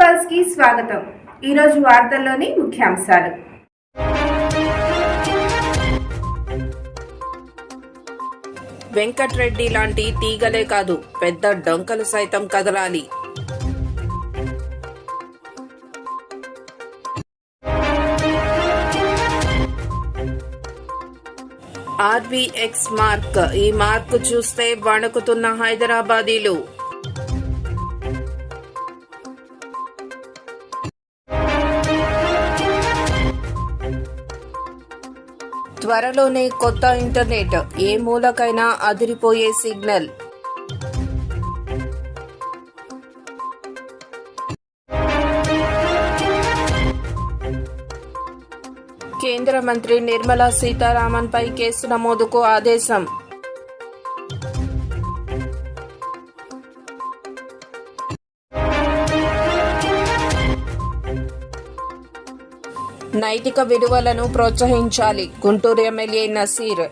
పల్స్కి స్వాగతం. ఈరోజు వార్తల్లోని ముఖ్యాంశాలు. వెంకట్రెడ్డి లాంటి తీగలే కాదు పెద్ద డొంకలు సైతం కదలాలి. RBX mark. ఈ మార్క్ చూస్తే వణుకుతున్న హైదరాబాదీలు. త్వరలోనే కొత్త ఇంటర్నెట్. ఏ మూలకైనా అదిరిపోయే సిగ్నల్. కేంద్ర మంత్రి నిర్మలా సీతారామన్ పై కేసు నమోదుకు ఆదేశం. నైతిక విలువలను ప్రోత్సహించాలి. గుంటూరు ఎమ్మెల్యే నసీర్.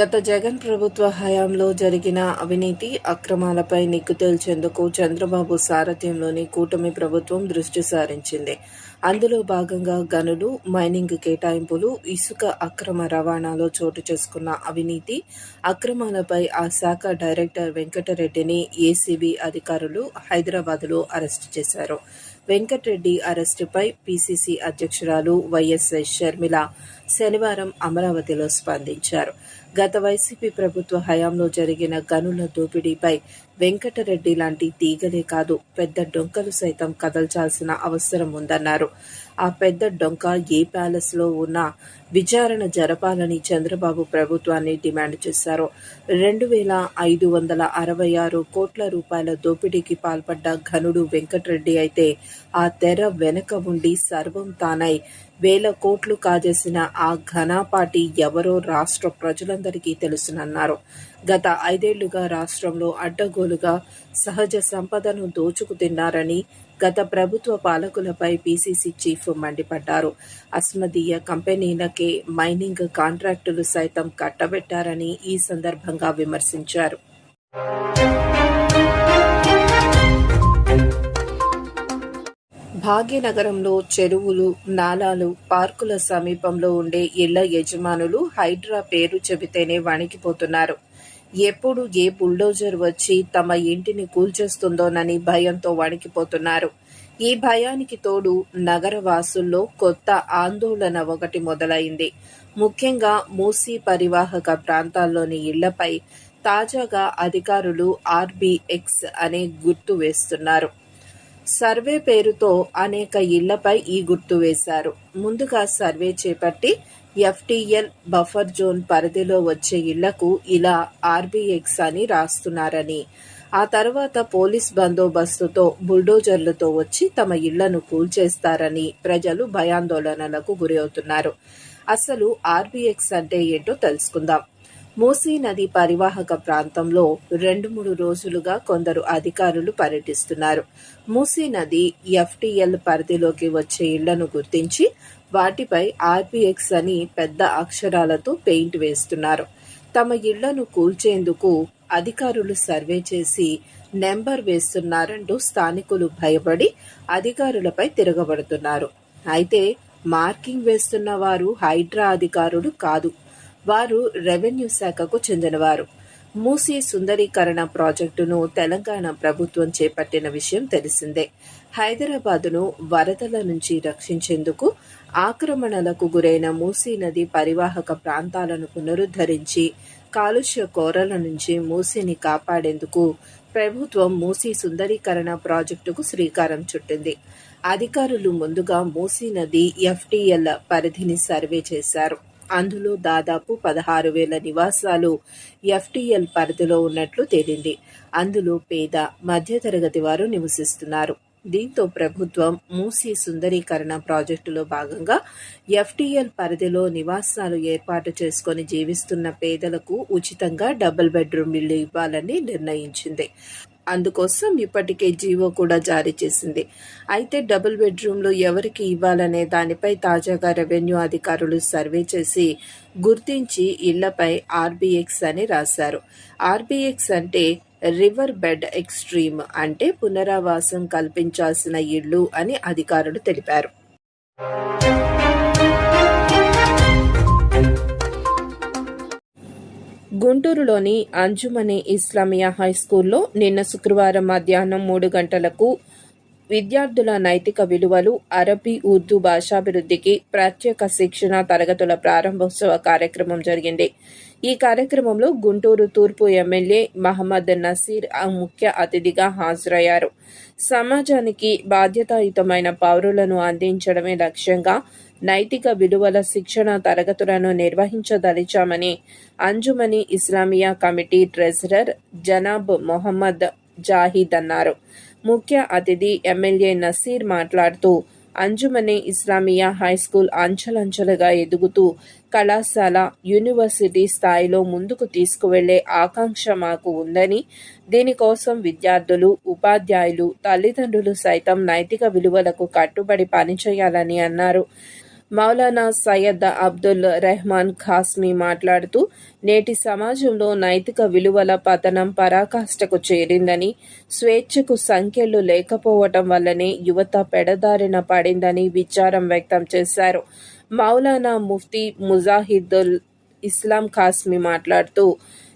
గత జగన్ ప్రభుత్వ హయాంలో జరిగిన అవినీతి అక్రమాలపై నిగ్గు తేల్చేందుకు చంద్రబాబు సారథ్యంలోని కూటమి ప్రభుత్వం దృష్టి సారించింది. అందులో భాగంగా గనులు మైనింగ్ కేటాయింపులు ఇసుక అక్రమ రవాణాలో చోటు చేసుకున్న అవినీతి అక్రమాలపై ఆ శాఖ డైరెక్టర్ వెంకటరెడ్డిని ఏసీబీ అధికారులు హైదరాబాద్లో అరెస్టు చేశారు. వెంకటరెడ్డి అరెస్టుపై పీసీసీ అధ్యక్షురాలు వైఎస్ షర్మిల శనివారం అమరావతిలో స్పందించారు. గత వైసీపీ ప్రభుత్వ హయాంలో జరిగిన గనుల దోపిడీపై వెంకటరెడ్డి లాంటి తీగలే కాదు పెద్ద డొంకలు సైతం కదల్చాల్సిన అవసరం ఉందన్నారు. ఆ పెద్ద డొంక ఏ ప్యాలెస్లో ఉన్నా విచారణ జరపాలని చంద్రబాబు ప్రభుత్వాన్ని డిమాండ్ చేశారు. రెండు వేల ఐదు వందల అరవై ఆరు కోట్ల రూపాయల దోపిడీకి పాల్పడ్డ ఘనుడు వెంకటరెడ్డి అయితే ఆ తెర వెనక ఉండి సర్వం తానై వేల కోట్లు కాజేసిన ఆ ఘనాపాటి ఎవరో రాష్ట్ర ప్రజలందరికీ తెలుసునన్నారు. గత ఐదేళ్ళుగా రాష్ట్రంలో అడ్డగోలుగా సహజ సంపదను దోచుకు తిన్నారని గత ప్రభుత్వ పాలకులపై పీసీసీ చీఫ్ మండిపడ్డారు. అస్మదీయ కంపెనీలకే మైనింగ్ కాంట్రాక్టులు సైతం కట్టబెట్టారని ఈ సందర్భంగా విమర్శించారు. భాగ్యనగరంలో చెరువులు నాలాలు పార్కుల సమీపంలో ఉండే ఇళ్ళ యజమానులు హైడ్రా పేరు చెబితేనే వణికిపోతున్నారు. ఎప్పుడు ఏ బుల్డోజర్ వచ్చి తమ ఇంటిని కూల్చేస్తుందోనని భయంతో వణికిపోతున్నారు. ఈ భయానికి తోడు నగర వాసుల్లో కొత్త ఆందోళన ఒకటి మొదలైంది. ముఖ్యంగా మూసీ పరివాహక ప్రాంతాల్లోని ఇళ్ళపై తాజాగా అధికారులు ఆర్బీఎక్స్ అనే గుర్తు వేస్తున్నారు. సర్వే పేరుతో అనేక ఇళ్ళపై ఈ గుర్తు వేశారు. ముందుగా సర్వే చేపట్టి ఎఫ్టీఎల్ బఫర్ జోన్ పరిధిలో వచ్చే ఇళ్ళకు ఇలా ఆర్బీఎక్స్ అని రాస్తున్నారని. ఆ తర్వాత పోలీస్ బందోబస్తుతో బుల్డోజర్లతో వచ్చి తమ ఇళ్ళను కూల్చేస్తారని ప్రజలు భయాందోళనలకు గురవుతున్నారు. అసలు ఆర్బీఎక్స్ అంటే ఏంటో తెలుసుకుందాం. మూసీ నది పరివాహక ప్రాంతంలో రెండు మూడు రోజులుగా కొందరు అధికారులు పర్యటిస్తున్నారు. మూసీ నది ఎఫ్టీఎల్ పరిధిలోకి వచ్చే ఇళ్ళను గుర్తించి వాటిపై ఆర్పిఎక్స్ అని పెద్ద అక్షరాలతో పెయింట్ వేస్తున్నారు. తమ ఇళ్ళను కూల్చేందుకు అధికారులు సర్వే చేసి నెంబర్ వేస్తున్నారంటూ స్థానికులు భయపడి అధికారులపై తిరగబడుతున్నారు. అయితే మార్కింగ్ వేస్తున్న వారు హైడ్రా అధికారులు కాదు. వారు రెవెన్యూ శాఖకు చెందినవారు. మూసీ సుందరీకరణ ప్రాజెక్టును తెలంగాణ ప్రభుత్వం చేపట్టిన విషయం తెలిసిందే. హైదరాబాదును వరదల నుంచి రక్షించేందుకు ఆక్రమణలకు గురైన మూసీ నది పరివాహక ప్రాంతాలను పునరుద్ధరించి కాలుష్య కోరల నుంచి మూసీని కాపాడేందుకు ప్రభుత్వం మూసీ సుందరీకరణ ప్రాజెక్టుకు శ్రీకారం చుట్టింది. అధికారులు ముందుగా మూసీ నది ఎఫ్టీఎల్ పరిధిని సర్వే చేశారు. అందులో దాదాపు పదహారు వేల నివాసాలు ఎఫ్టీఎల్ పరిధిలో ఉన్నట్లు తేలింది. అందులో పేద మధ్యతరగతి వారు నివసిస్తున్నారు. దీంతో ప్రభుత్వం మూసీ సుందరీకరణ ప్రాజెక్టులో భాగంగా ఎఫ్టీఎల్ పరిధిలో నివాసాలు ఏర్పాటు చేసుకుని జీవిస్తున్న పేదలకు ఉచితంగా డబుల్ బెడ్రూమ్ ఇల్లు ఇవ్వాలని నిర్ణయించింది. అందుకోసం ఇప్పటికే జీవో కూడా జారీ చేసింది. అయితే డబుల్ బెడ్రూమ్లు ఎవరికి ఇవ్వాలనే దానిపై తాజాగా రెవెన్యూ అధికారులు సర్వే చేసి గుర్తించి ఇళ్ళపై ఆర్బీఎక్స్ అని రాశారు. ఆర్బీఎక్స్ అంటే రివర్ బెడ్ ఎక్స్ట్రీమ్ అంటే పునరావాసం కల్పించాల్సిన ఇళ్ళు అని అధికారులు తెలిపారు. గుంటూరులోని అంజుమని ఇస్లామియా హై స్కూల్లో నిన్న శుక్రవారం మధ్యాహ్నం మూడు గంటలకు విద్యార్థుల నైతిక విలువలు అరబీ ఉర్దూ భాషాభివృద్ధికి ప్రత్యేక శిక్షణ తరగతుల ప్రారంభోత్సవ కార్యక్రమం జరిగింది. ఈ కార్యక్రమంలో గుంటూరు తూర్పు ఎమ్మెల్యే మహమ్మద్ నసీర్ ఆ ముఖ్య అతిథిగా హాజరయ్యారు. సమాజానికి బాధ్యతాయుతమైన పౌరులను అందించడమే లక్ష్యంగా నైతిక విలువల శిక్షణ తరగతులను నిర్వహించదలిచామని అంజుమని ఇస్లామియా కమిటీ ట్రెజరర్ జనాబ్ మొహమ్మద్ జాహీద్ అన్నారు. ముఖ్య అతిథి ఎమ్మెల్యే నసీర్ మాట్లాడుతూ అంజుమని ఇస్లామియా హై స్కూల్ అంచెలంచెలుగా ఎదుగుతూ కళాశాల యూనివర్సిటీ స్థాయిలో ముందుకు తీసుకువెళ్ళే ఆకాంక్ష మాకు ఉందని దీనికోసం విద్యార్థులు ఉపాధ్యాయులు తల్లిదండ్రులు సైతం నైతిక విలువలకు కట్టుబడి పనిచేయాలని అన్నారు. మౌలానా సయ్యద్ అబ్దుల్ రెహమాన్ ఖాస్మీ మాట్లాడుతూ నేటి సమాజంలో నైతిక విలువల పతనం పరాకాష్ఠకు చేరిందని స్వేచ్ఛకు సంఖ్యలు లేకపోవటం వల్లనే యువత పెడదారిన పడిందని విచారం వ్యక్తం చేశారు. మౌలానా ముఫ్తీ ముజాహిదుల్ ఇస్లాం ఖాస్మీ మాట్లాడుతూ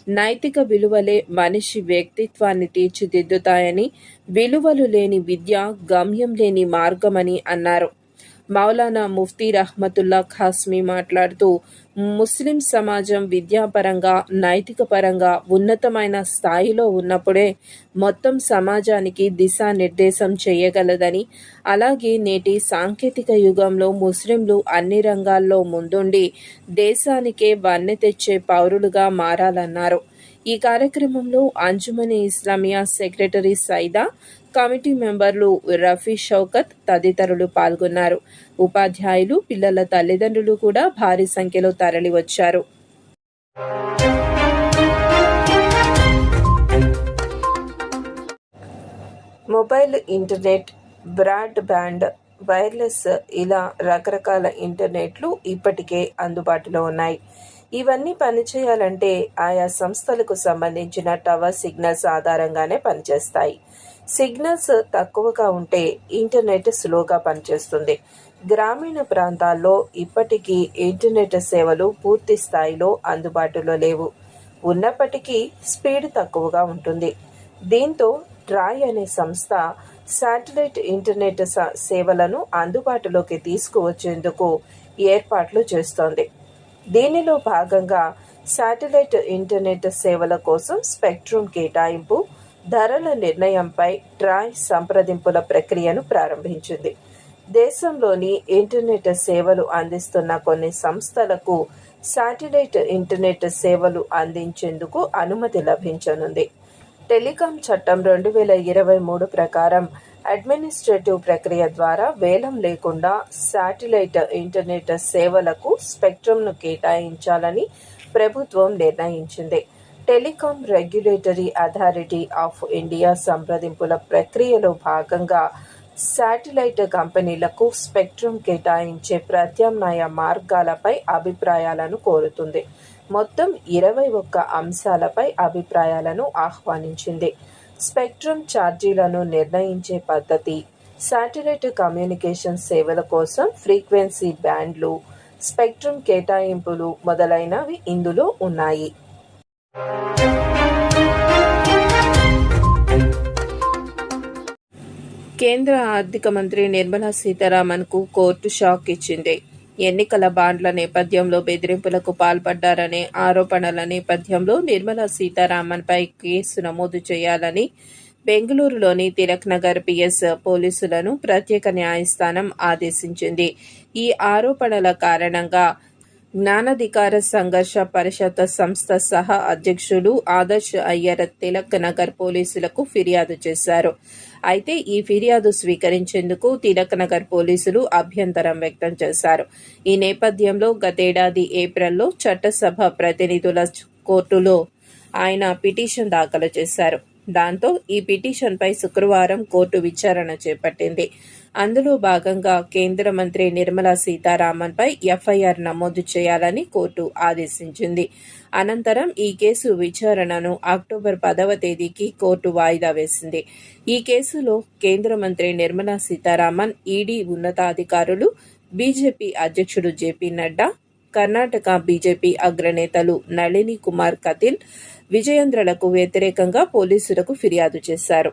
నైతిక విలువలే మనిషి వ్యక్తిత్వాన్ని తీర్చిదిద్దుతాయని విలువలు లేని విద్య గమ్యం లేని మార్గమని అన్నారు. మౌలానా ముఫ్తీ రహ్మతుల్లా ఖాస్మీ మాట్లాడుతూ ముస్లిం సమాజం విద్యాపరంగా నైతిక పరంగా ఉన్నతమైన స్థాయిలో ఉన్నప్పుడే మొత్తం సమాజానికి దిశానిర్దేశం చేయగలదని అలాగే నేటి సాంకేతిక యుగంలో ముస్లింలు అన్ని రంగాల్లో ముందుండి దేశానికే వన్నె తెచ్చే పౌరులుగా మారాలన్నారు. ఈ కార్యక్రమంలో అంజుమని ఇస్లామియా సెక్రటరీ సైదా కమిటీ మెంబర్లు రఫీ షౌకత్ తదితరులు పాల్గొన్నారు. ఉపాధ్యాయులు పిల్లల తల్లిదండ్రులు కూడా భారీ సంఖ్యలో తరలివచ్చారు. Mobile internet broadband wireless ఇలా రకరకాల ఇంటర్నెట్లు ఇప్పటికే అందుబాటులో ఉన్నాయి. ఇవన్నీ పనిచేయాలంటే ఆయా సంస్థలకు సంబంధించిన టవర్ సిగ్నల్స్ ఆధారంగానే పనిచేస్తాయి. సిగ్నల్స్ తక్కువగా ఉంటే ఇంటర్నెట్ స్లోగా పనిచేస్తుంది. గ్రామీణ ప్రాంతాల్లో ఇప్పటికీ ఇంటర్నెట్ సేవలు పూర్తి స్థాయిలో అందుబాటులో లేవు. ఉన్నప్పటికీ స్పీడ్ తక్కువగా ఉంటుంది. దీంతో ట్రాయ్ అనే సంస్థ శాటిలైట్ ఇంటర్నెట్ సేవలను అందుబాటులోకి తీసుకువచ్చేందుకు ఏర్పాట్లు చేస్తోంది. దీనిలో భాగంగా శాటిలైట్ ఇంటర్నెట్ సేవల కోసం స్పెక్ట్రమ్ కేటాయింపు ధరల నిర్ణయంపై ట్రాయ్ సంప్రదింపుల ప్రక్రియను ప్రారంభించింది. దేశంలోని ఇంటర్నెట్ సేవలు అందిస్తున్న కొన్ని సంస్థలకు శాటిలైట్ ఇంటర్నెట్ సేవలు అందించేందుకు అనుమతి లభించనుంది. టెలికాం చట్టం రెండు వేల ఇరవై మూడు ప్రకారం అడ్మినిస్ట్రేటివ్ ప్రక్రియ ద్వారా వేలం లేకుండా శాటిలైట్ ఇంటర్నెట్ సేవలకు స్పెక్ట్రమ్ను కేటాయించాలని ప్రభుత్వం నిర్ణయించింది. Telecom regulatory authority of India సంప్రదింపుల ప్రక్రియలో భాగంగా శాటిలైట్ కంపెనీలకు స్పెక్ట్రమ్ కేటాయించే ప్రత్యామ్నాయ మార్గాలపై అభిప్రాయాలను కోరుతుంది. మొత్తం ఇరవై ఒక్క అంశాలపై అభిప్రాయాలను ఆహ్వానించింది. స్పెక్ట్రమ్ ఛార్జీలను నిర్ణయించే పద్ధతి శాటిలైట్ కమ్యూనికేషన్ సేవల కోసం ఫ్రీక్వెన్సీ బ్యాండ్లు స్పెక్ట్రమ్ కేటాయింపులు మొదలైనవి ఇందులో ఉన్నాయి. కేంద్ర ఆర్థిక మంత్రి నిర్మలా సీతారామన్కు కోర్టు షాక్ ఇచ్చింది. ఎన్నికల బాండ్ల నేపథ్యంలో బెదిరింపులకు పాల్పడ్డారనే ఆరోపణల నేపథ్యంలో నిర్మలా సీతారామన్పై కేసు నమోదు చేయాలని బెంగళూరులోని తిలక్ నగర్ పిఎస్ పోలీసులను ప్రత్యేక న్యాయస్థానం ఆదేశించింది. ఈ ఆరోపణల కారణంగా జ్ఞానాధికార సంఘర్ష పరిషత్ సంస్థ సహా అధ్యక్షులు ఆదర్శ్ అయ్యర్ తిలక్ నగర్ పోలీసులకు ఫిర్యాదు చేశారు. అయితే ఈ ఫిర్యాదు స్వీకరించేందుకు తిలక్ నగర్ పోలీసులు అభ్యంతరం వ్యక్తం చేశారు. ఈ నేపథ్యంలో గతేడాది ఏప్రిల్లో చట్టసభ ప్రతినిధుల కోర్టులో ఆయన పిటిషన్ దాఖలు చేశారు. దాంతో ఈ పిటిషన్పై శుక్రవారం కోర్టు విచారణ చేపట్టింది. అందులో భాగంగా కేంద్ర మంత్రి నిర్మలా సీతారామన్పై ఎఫ్ఐఆర్ నమోదు చేయాలని కోర్టు ఆదేశించింది. అనంతరం ఈ కేసు విచారణను అక్టోబర్ పదవ తేదీకి కోర్టు వాయిదా వేసింది. ఈ కేసులో కేంద్ర మంత్రి నిర్మలా సీతారామన్ ఈడీ ఉన్నతాధికారులు బీజేపీ అధ్యక్షుడు జేపీ నడ్డా కర్ణాటక బీజేపీ అగ్రనేతలు నళిని కుమార్ కతిల్ విజయేంద్రలకు వ్యతిరేకంగా పోలీసులకు ఫిర్యాదు చేశారు.